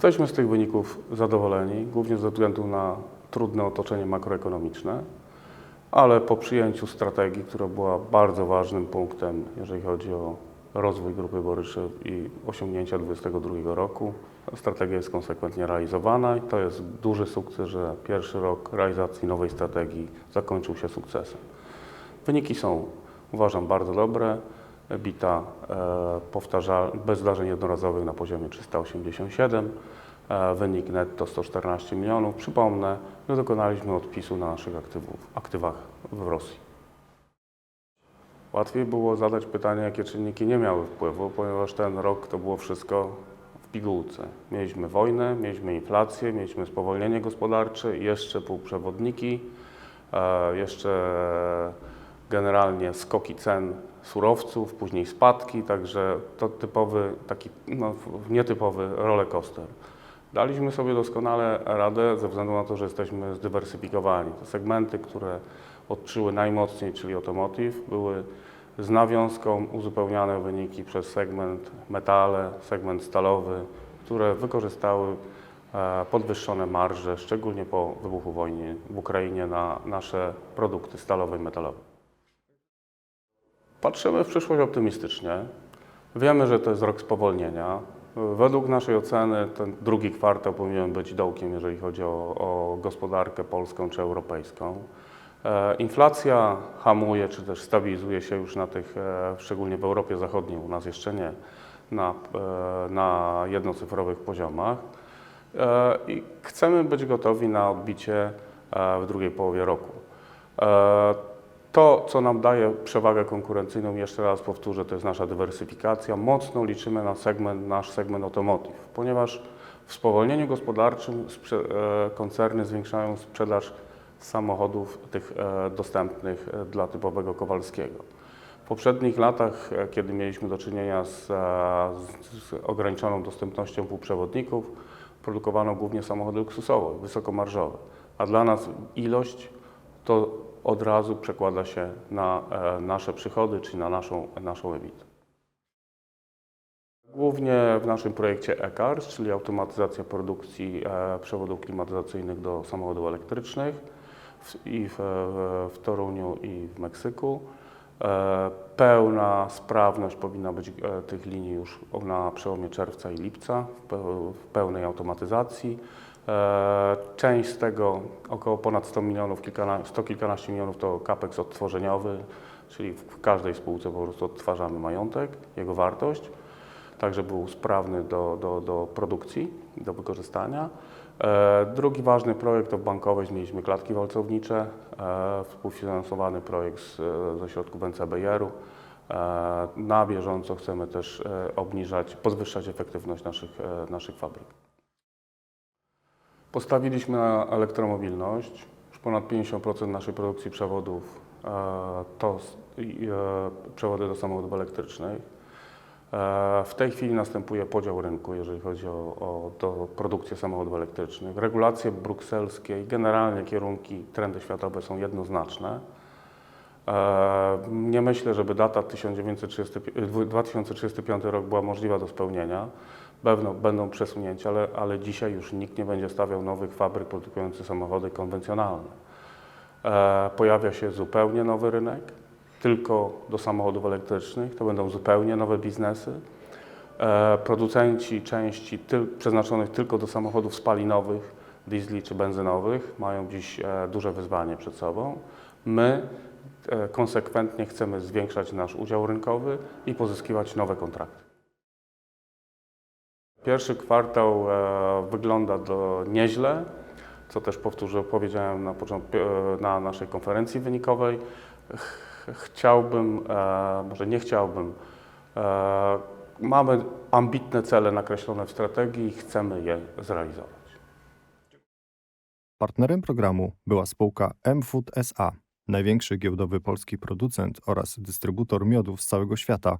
Jesteśmy z tych wyników zadowoleni, głównie ze względu na trudne otoczenie makroekonomiczne, ale po przyjęciu strategii, która była bardzo ważnym punktem, jeżeli chodzi o rozwój Grupy Boryszy i osiągnięcia 2022 roku, strategia jest konsekwentnie realizowana i to jest duży sukces, że pierwszy rok realizacji nowej strategii zakończył się sukcesem. Wyniki są, uważam, bardzo dobre. EBITDA e, powtarza, bez zdarzeń jednorazowych na poziomie 387, e, wynik netto 114 milionów. Przypomnę, że dokonaliśmy odpisu na naszych aktywów, aktywach w Rosji. Łatwiej było zadać pytanie, jakie czynniki nie miały wpływu, ponieważ ten rok to było wszystko w pigułce. Mieliśmy wojnę, mieliśmy inflację, mieliśmy spowolnienie gospodarcze, jeszcze półprzewodniki, e, jeszcze generalnie skoki cen surowców, później spadki, także to typowy, taki no, nietypowy rollercoaster. Daliśmy sobie doskonale radę ze względu na to, że jesteśmy zdywersyfikowani. Te segmenty, które odczuły najmocniej, czyli automotive, były z nawiązką uzupełniane wyniki przez segment metale, segment stalowy, które wykorzystały e, podwyższone marże, szczególnie po wybuchu wojny w Ukrainie, na nasze produkty stalowe i metalowe. Patrzymy w przyszłość optymistycznie. Wiemy, że to jest rok spowolnienia. Według naszej oceny ten drugi kwartał powinien być dołkiem, jeżeli chodzi o, o gospodarkę polską czy europejską. E, inflacja hamuje, czy też stabilizuje się już na tych, e, szczególnie w Europie Zachodniej, u nas jeszcze nie, na, e, na jednocyfrowych poziomach. E, I chcemy być gotowi na odbicie e, w drugiej połowie roku. E, co nam daje przewagę konkurencyjną, jeszcze raz powtórzę, to jest nasza dywersyfikacja. Mocno liczymy na segment, nasz segment automotive, ponieważ w spowolnieniu gospodarczym e, koncerny zwiększają sprzedaż samochodów tych e, dostępnych e, dla typowego Kowalskiego. W poprzednich latach, kiedy mieliśmy do czynienia z, z ograniczoną dostępnością półprzewodników, produkowano głównie samochody luksusowe, wysokomarżowe, a dla nas ilość to od razu przekłada się na e, nasze przychody, czyli na naszą, naszą EBIT. Głównie w naszym projekcie e-Cars, czyli automatyzacja produkcji e, przewodów klimatyzacyjnych do samochodów elektrycznych i w, w Toruniu i w Meksyku. E, pełna sprawność powinna być tych linii już na przełomie czerwca i lipca w pełnej automatyzacji. E, Część z tego, około ponad 100 milionów, kilkana, 100 kilkanaście milionów to capex odtworzeniowy, czyli w każdej spółce po prostu odtwarzamy majątek, jego wartość, tak żeby był sprawny do, do, do produkcji, do wykorzystania. E, Drugi ważny projekt to w bankowość mieliśmy klatki walcownicze, e, współfinansowany projekt ze środków NCBR-u. Na bieżąco chcemy też obniżać, podwyższać efektywność naszych, naszych fabryk. Postawiliśmy na elektromobilność. Już ponad 50% naszej produkcji przewodów e, to e, przewody do samochodów elektrycznych. E, W tej chwili następuje podział rynku, jeżeli chodzi o, o do produkcję samochodów elektrycznych. Regulacje brukselskie i generalnie kierunki, trendy światowe są jednoznaczne. Nie myślę, żeby data 1930, 2035 rok była możliwa do spełnienia. Będą, będą przesunięcia, ale, ale dzisiaj już nikt nie będzie stawiał nowych fabryk produkujących samochody konwencjonalne. E, Pojawia się zupełnie nowy rynek, tylko do samochodów elektrycznych. To będą zupełnie nowe biznesy. E, Producenci części tyl, przeznaczonych tylko do samochodów spalinowych, diesli czy benzynowych mają dziś e, duże wyzwanie przed sobą. My konsekwentnie chcemy zwiększać nasz udział rynkowy i pozyskiwać nowe kontrakty. Pierwszy kwartał e, wygląda do nieźle, co też powtórzę, powiedziałem na, początku, e, na naszej konferencji wynikowej. Ch- Chciałbym, e, może nie chciałbym, e, mamy ambitne cele nakreślone w strategii i chcemy je zrealizować. Partnerem programu była spółka M-Food SA, największy giełdowy polski producent oraz dystrybutor miodów z całego świata,